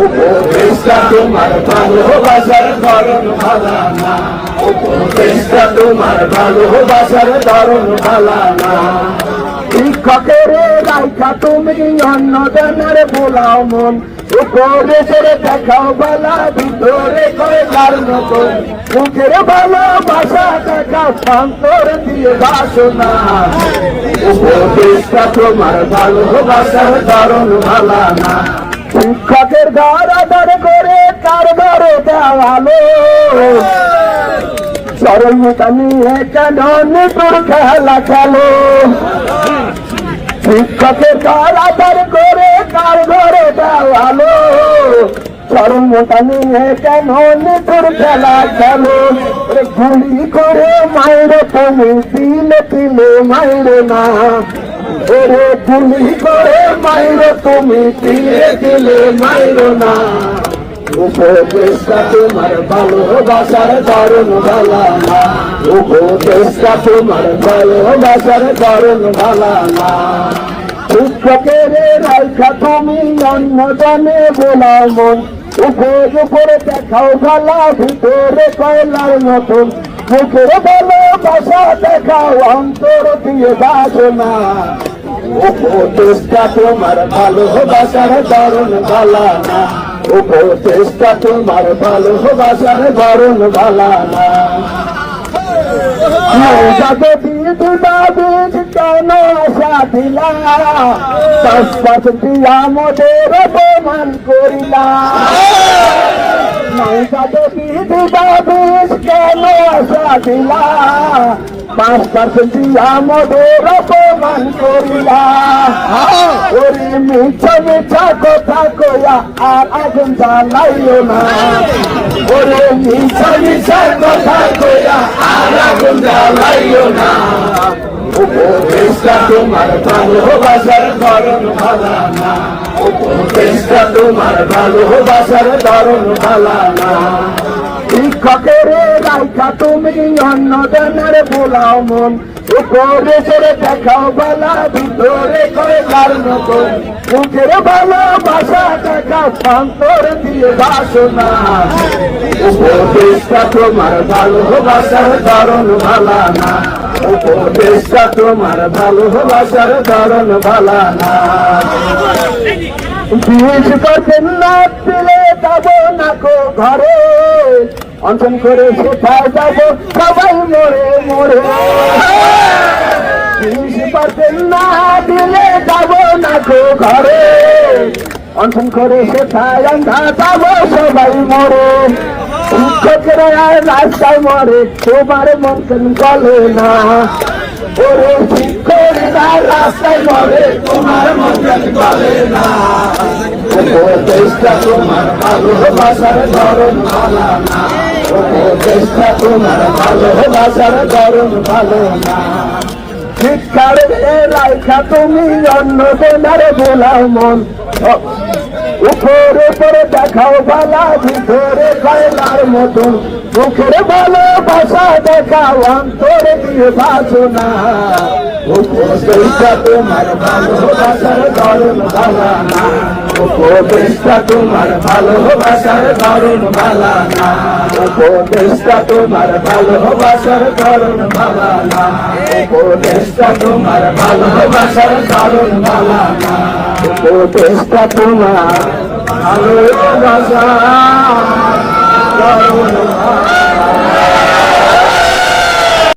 উপদেশটা তোমার ভালোবাসার ধরন ভালা না তোমার ভালোবাসার ধরন ভালা শিক্ষকের রাইখা তুমি অন্নদানের বোলাও মন উপরে সেরে দেখাও বালা ভিতরে কয়লার মতো মুখের ভালোবাসা দেখাও অন্তর দিয়ে বাসনা উপদেশটা তোমার ভালোবাসার ধরন ভালা না শিক্ষকের ঘর আদর করে কার ঘরে দেওয়ালো সরলতা নিয়ে কেন তোর খেলা খেলো। শিক্ষকের ঘর আদর করে কার ঘরে দেওয়ালো তুমি তিলে তিলে মাইরে না। ওরে গুলি করে মাইরে তুমি তিলে তিলে মাইরো না। উপদেশটা তোমার ভালোবাসার দারুণ ভালা না। রাইখা তুমি অন্য জানে বোলাও মন উপর উপরে দেখাও ভালা ভিতরে কয়লার মতন মুখের ভালোবাসা দেখাও অন্তর দিয়ে বাসনা উপদেশটা তোমার ভালোবাসার দারুণ ভালা না উপদেশটা তোমার ভালোবাসার দারুণ ভালা বীজ কেন আশা দিলা পাঁচ পাঁচ দিয়া মোদের অপমান করিলা। দিবা কেন আশা দিলা পাঁচ মিছা কথা কয়া আর আগুন জ্বালাইও না। ওরে মিছা মিছা কথা কয়া জ্বালাইও না। উপদেশটা তোমার ভালোবাসার ধরন ভালা না। উপদেশটা তোমার ভালোবাসার ধরন ভালা না। শিক্ষকের রাইখা তুমি অন্নদানের বোলাও মন। উপরে সেরে দেখাও বালা, ভিতরে কয়লার মতো মুখের ভালোবাসা দেখাও অন্তর দিয়ে বাসনা। উপদেশটা তোমার ভালোবাসার দারুণ ভালা না উপদেশটা তোমার ভালোবাসার দারুণ ভালা না বিষ করতেন না দিলে যাব না কো ঘরে। অঞ্চন করে সেটাই যাব, সবাই মরে মরে। কো ঘরে। অঞ্চন করে সেটাই আন্ধা যাব সবাই মরে। শিক্ষকেরা রাস্তায় মরে, তোমার মন চলে না। ওরে শিক্ষকেরা রাস্তায় মরে, তোমার মন কেন চলে না উপদেশটা তোমার ভালোবাসার ধরন ভালো না। উপদেশটা তোমার ভালোবাসার ধরন ভালো না। শিক্ষার রাইখা তুমি অন্য বেলার বোলাও মন। উপরে পরে দেখাও বালা, ভিতরে কয়লার মতন। মুখের ভালোবাসা দেখাও, অন্তরে দিয়ে বাসনা। উপরে তোমার ভালোবাসার ধরন ভালা না উপদেশটা তোমার ভালোবাসার ধরন ভালা না। উপদেশটা তোমার ভালোবাসার ধরন ভালা না। উপদেশটা তোমার ভালোবাসার ধরন ভালা না। উপদেশটা তোমার ভালোবাসা ধরন ভালা